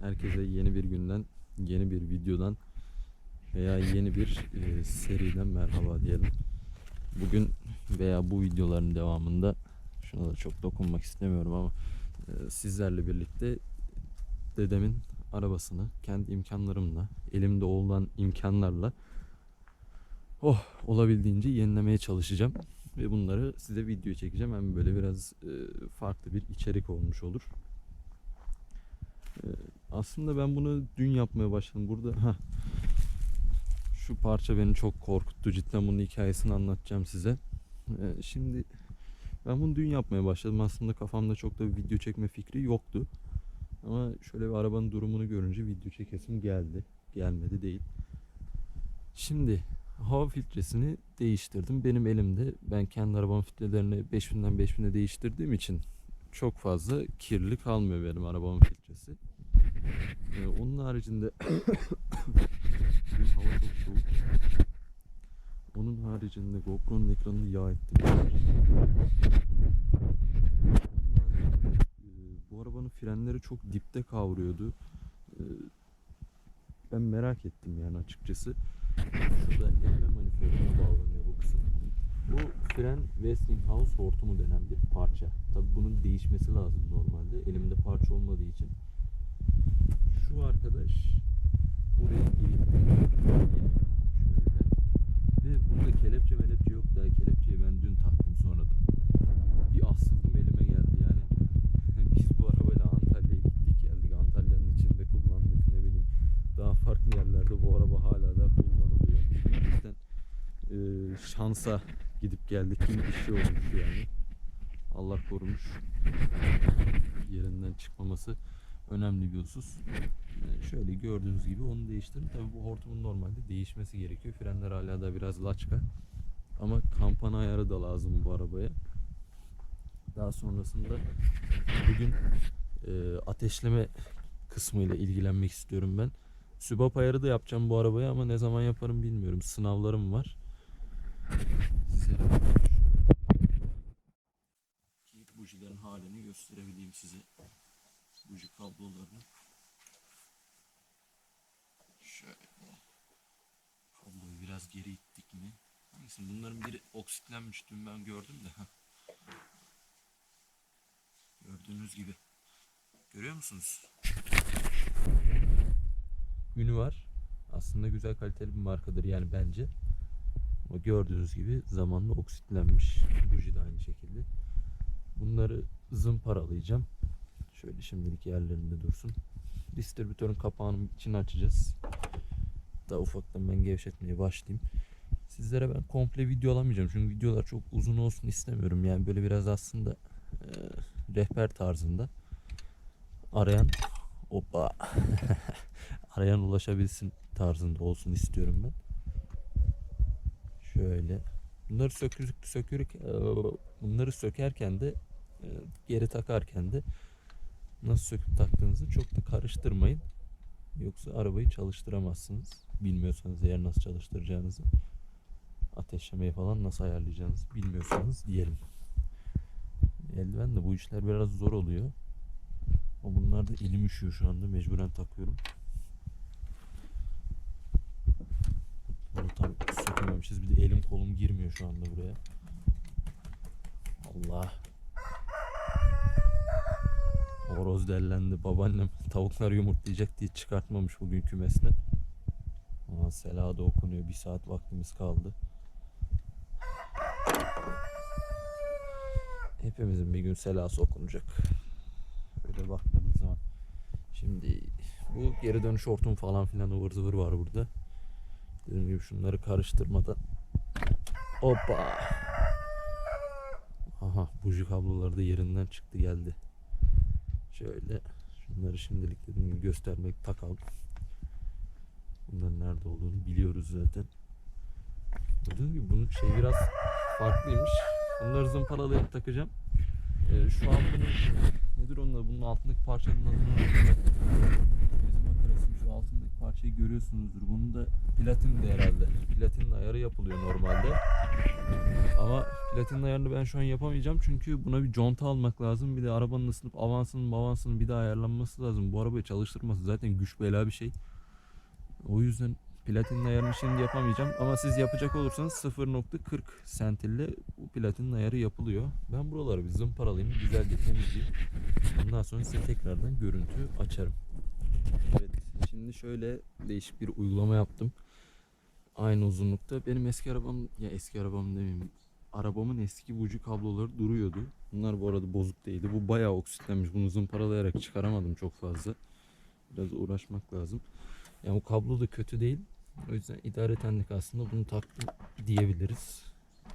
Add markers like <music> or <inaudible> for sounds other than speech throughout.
Herkese yeni bir günden, yeni bir videodan veya yeni bir e, seriden merhaba diyelim. Bugün veya bu videoların devamında şuna da çok dokunmak istemiyorum ama e, sizlerle birlikte dedemin arabasını kendi imkanlarımla, elimde olan imkanlarla oh olabildiğince yenilemeye çalışacağım ve bunları size video çekeceğim. Hem böyle biraz e, farklı bir içerik olmuş olur. E, aslında ben bunu dün yapmaya başladım. Burada ha şu parça beni çok korkuttu. Cidden bunun hikayesini anlatacağım size. E, şimdi ben bunu dün yapmaya başladım. Aslında kafamda çok da video çekme fikri yoktu. Ama şöyle bir arabanın durumunu görünce video çekesim geldi. Gelmedi değil. Şimdi hava filtresini değiştirdim. Benim elimde ben kendi arabamın filtrelerini 5000'den 5000'e değiştirdiğim için çok fazla kirli kalmıyor benim arabamın filtresi. Ee, onun haricinde <coughs> bugün hava çok soğuk. Onun haricinde GoPro'nun ekranını yağ ettim. E, bu arabanın frenleri çok dipte kavruyordu. Ee, ben merak ettim yani açıkçası. Şurada emme manifolduna bağlanıyor bu kısım. Bu fren Westinghouse hortumu denen bir parça. Tabi bunun değişmesi lazım normalde. Elimde parça olmadığı için. Şu arkadaş buraya eğitti. Şöyle. Ve burada kelepçe melepçe yok daha. Kelepçeyi ben dün taktım sonradan. Bir asıldım elime geldi yani. <laughs> Biz bu arabayla Antalya'ya gittik geldik. Antalya'nın içinde kullandık ne bileyim. Daha farklı yerlerde bu araba hala da kullanılıyor. Cidden e, şansa gidip geldik gibi bir şey olmuş yani. Allah korumuş. Yerinden çıkmaması önemli bir husus. E, şöyle gördüğünüz gibi onu değiştirdim. Tabii bu hortumun normalde değişmesi gerekiyor. Frenler hala da biraz laçka. Ama kampana ayarı da lazım bu arabaya. Daha sonrasında bugün e, ateşleme kısmıyla ilgilenmek istiyorum ben. Sübap ayarı da yapacağım bu arabaya ama ne zaman yaparım bilmiyorum. Sınavlarım var. Size bujilerin halini gösterebileyim size. Buji kablolarını. Şöyle. Kabloyu biraz geri ittik mi? Hangisi? Bunların biri oksitlenmiş dün ben gördüm de. Gördüğünüz gibi. Görüyor musunuz? Ünü var. Aslında güzel kaliteli bir markadır yani bence. Ama gördüğünüz gibi zamanla oksitlenmiş. Buji de aynı şekilde. Bunları zımparalayacağım. Şöyle şimdilik yerlerinde dursun. Distribütörün kapağının içini açacağız. Daha ufaktan ben gevşetmeye başlayayım. Sizlere ben komple video alamayacağım. Çünkü videolar çok uzun olsun istemiyorum. Yani böyle biraz aslında e, rehber tarzında. Arayan Hoppa. <laughs> Arayan ulaşabilsin tarzında olsun istiyorum ben. Şöyle. Bunları sökürük sökürük bunları sökerken de geri takarken de nasıl söküp taktığınızı çok da karıştırmayın. Yoksa arabayı çalıştıramazsınız. Bilmiyorsanız eğer nasıl çalıştıracağınızı ateşlemeyi falan nasıl ayarlayacağınızı bilmiyorsanız diyelim. Eldiven de bu işler biraz zor oluyor. Ama bunlar da elim üşüyor şu anda. Mecburen takıyorum. Bunu tam sökememişiz. Bir de elim kolum girmiyor şu anda buraya. Allah. Horoz dellendi. Babaannem <laughs> tavuklar yumurtlayacak diye çıkartmamış bugün kümesine. Aa, Sela da okunuyor. Bir saat vaktimiz kaldı. Hepimizin bir gün selası okunacak. Öyle baktığımız zaman. Şimdi bu geri dönüş hortum falan filan ıvır zıvır var burada. Dediğim gibi şunları karıştırmadan. Hoppa. Aha buji kabloları da yerinden çıktı geldi. Şöyle şunları şimdilik gibi göstermek takalım. Bunların nerede olduğunu biliyoruz zaten. Gördüğünüz gibi bunun şey biraz farklıymış. Bunları zımparalayıp takacağım. Ee, şu an bunun nedir onun? Bunun altındaki parçanın adını unuttum. Bizim makarasıymış. Şu altındaki parçayı görüyorsunuzdur. Bunun da platin de herhalde. Platin ayarı yapılıyor normalde. Ama platin ayarını ben şu an yapamayacağım çünkü buna bir conta almak lazım. Bir de arabanın ısınıp avansının avansının bir daha ayarlanması lazım. Bu arabayı çalıştırması zaten güç bela bir şey. O yüzden platinin ayarını şimdi yapamayacağım. Ama siz yapacak olursanız 0.40 sentille bu platinin ayarı yapılıyor. Ben buraları bir zımparalayayım. Güzelce temizleyeyim. Ondan sonra size tekrardan görüntü açarım. Evet şimdi şöyle değişik bir uygulama yaptım. Aynı uzunlukta. Benim eski arabam ya eski arabam demeyeyim. Arabamın eski buji kabloları duruyordu. Bunlar bu arada bozuk değildi. Bu bayağı oksitlenmiş. Bunu zımparalayarak çıkaramadım çok fazla. Biraz uğraşmak lazım. Yani bu kablo da kötü değil. O yüzden idaretenlik aslında bunu taktım diyebiliriz.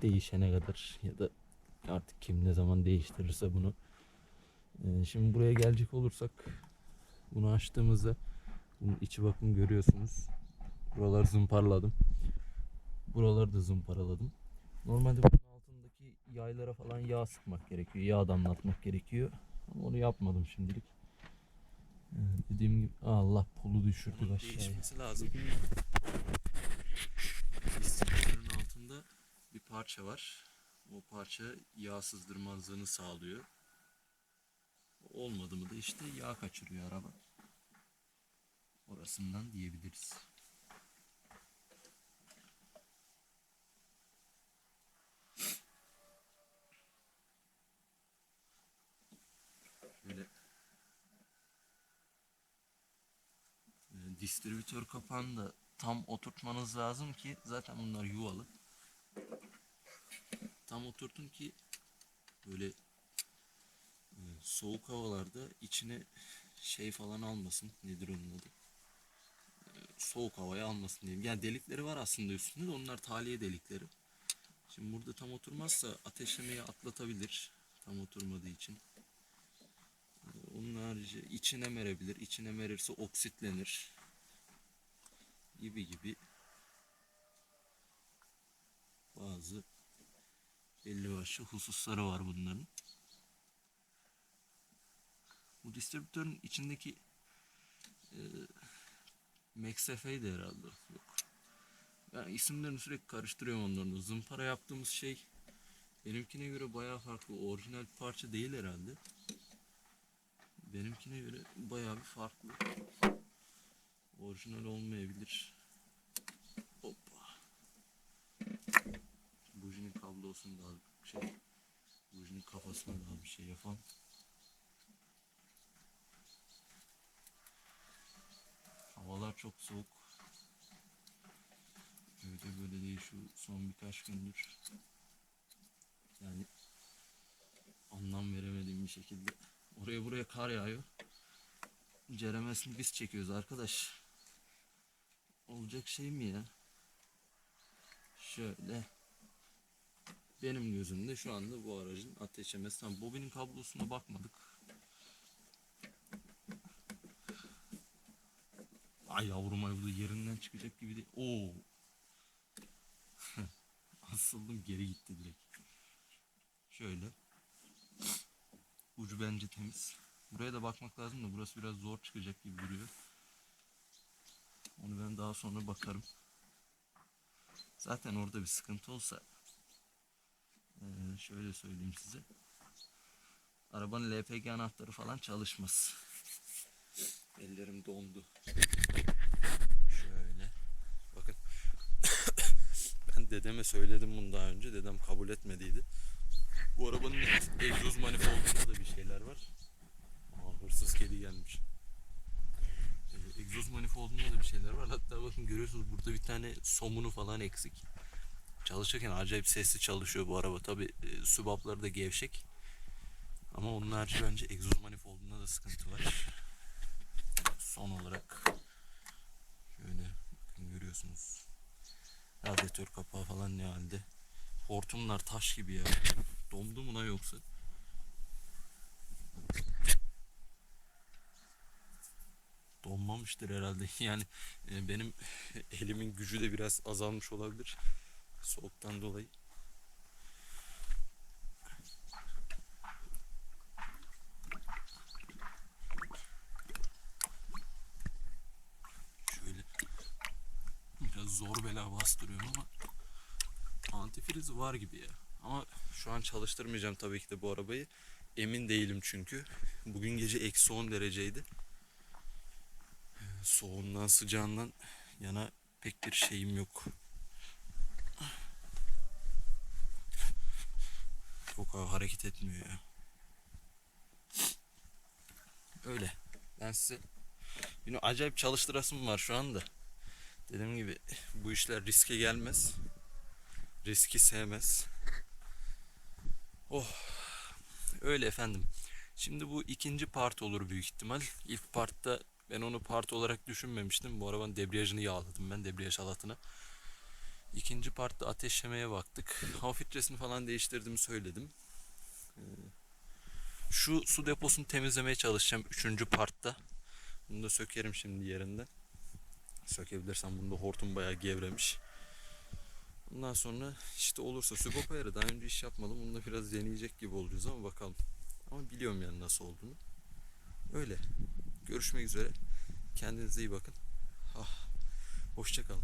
Değişene kadar ya da artık kim ne zaman değiştirirse bunu. Ee, şimdi buraya gelecek olursak bunu açtığımızda bunun içi bakın görüyorsunuz. Buraları zımparaladım. Buraları da zımparaladım. Normalde bunun altındaki yaylara falan yağ sıkmak gerekiyor. Yağ damlatmak gerekiyor. Ama onu yapmadım şimdilik. Ee, dediğim gibi Allah pulu düşürdü aşağıya. Değişmesi lazım. Distribütörün altında bir parça var. O parça yağ sızdırmazlığını sağlıyor. Olmadı mı da işte yağ kaçırıyor araba. Orasından diyebiliriz. Şöyle e, distribütör kapağını da tam oturtmanız lazım ki zaten bunlar yuvalı. Tam oturtun ki böyle e, soğuk havalarda içine şey falan almasın. Nedir onun adı? Soğuk havayı almasın diyeyim. Yani delikleri var aslında üstünde de onlar taliye delikleri. Şimdi burada tam oturmazsa ateşlemeyi atlatabilir. Tam oturmadığı için. E, Onun harici içine merebilir. İçine merirse oksitlenir. Gibi gibi bazı belli başlı hususları var bunların. Bu distribütörün içindeki MXF'ydi herhalde. Yok. Ben isimlerini sürekli karıştırıyorum onların. Zımpara yaptığımız şey benimkine göre bayağı farklı. Orijinal bir parça değil herhalde. Benimkine göre bayağı bir farklı. Orijinal olmayabilir. Hoppa. Bujinin kablosunu daha şey bujinin kafasına daha bir şey yapalım. Havalar çok soğuk. Öyle böyle değil şu son birkaç gündür. Yani anlam veremediğim bir şekilde. Oraya buraya kar yağıyor. Ceremesini biz çekiyoruz arkadaş. Olacak şey mi ya? Şöyle. Benim gözümde şu anda bu aracın ateşlemesi. Tamam, bobinin kablosuna bakmadık. Ay yavrum ay bu da yerinden çıkacak gibi değil. Oo. <laughs> Asıldım geri gitti direkt. Şöyle. Ucu bence temiz. Buraya da bakmak lazım da burası biraz zor çıkacak gibi duruyor. Onu ben daha sonra bakarım. Zaten orada bir sıkıntı olsa şöyle söyleyeyim size. Arabanın LPG anahtarı falan çalışmaz. Ellerim dondu. Şöyle. Bakın. Dedeme söyledim bunu daha önce. Dedem kabul etmediydi. Bu arabanın egzoz manifoldunda da bir şeyler var. Aa, hırsız kedi gelmiş. Ee, egzoz manifoldunda da bir şeyler var. Hatta bakın görüyorsunuz burada bir tane somunu falan eksik. Çalışırken acayip sesli çalışıyor bu araba. Tabi e, sübapları da gevşek. Ama onun harici bence egzoz manifoldunda da sıkıntı var. Son olarak şöyle bakın görüyorsunuz. Radyatör kapağı falan ne halde. Hortumlar taş gibi ya. Dondu mu lan yoksa? Donmamıştır herhalde. <laughs> Yani e, benim <laughs> elimin gücü de biraz azalmış olabilir. Soğuktan dolayı. Zor bela bastırıyorum ama antifriz var gibi ya. Ama şu an çalıştırmayacağım tabii ki de bu arabayı. Emin değilim çünkü. Bugün gece eksi 10 dereceydi. Soğuğundan sıcağından yana pek bir şeyim yok. Yok abi hareket etmiyor ya. Öyle. Ben size yine acayip çalıştırasım var şu anda. Dediğim gibi bu işler riske gelmez. Riski sevmez. Oh. Öyle efendim. Şimdi bu ikinci part olur büyük ihtimal. İlk partta ben onu part olarak düşünmemiştim. Bu arabanın debriyajını yağladım ben debriyaj halatını. İkinci partta ateşlemeye baktık. Hava filtresini falan değiştirdiğimi söyledim. Ee, Şu su deposunu temizlemeye çalışacağım üçüncü partta. Bunu da sökerim şimdi yerinden. Sökebilirsem bunda hortum bayağı gevremiş. Bundan sonra işte olursa Sübop ayarı daha önce iş yapmadım. Bunu da biraz deneyecek gibi olacağız ama bakalım. Ama biliyorum yani nasıl olduğunu. Öyle. Görüşmek üzere. Kendinize iyi bakın. Ah, hoşça kalın.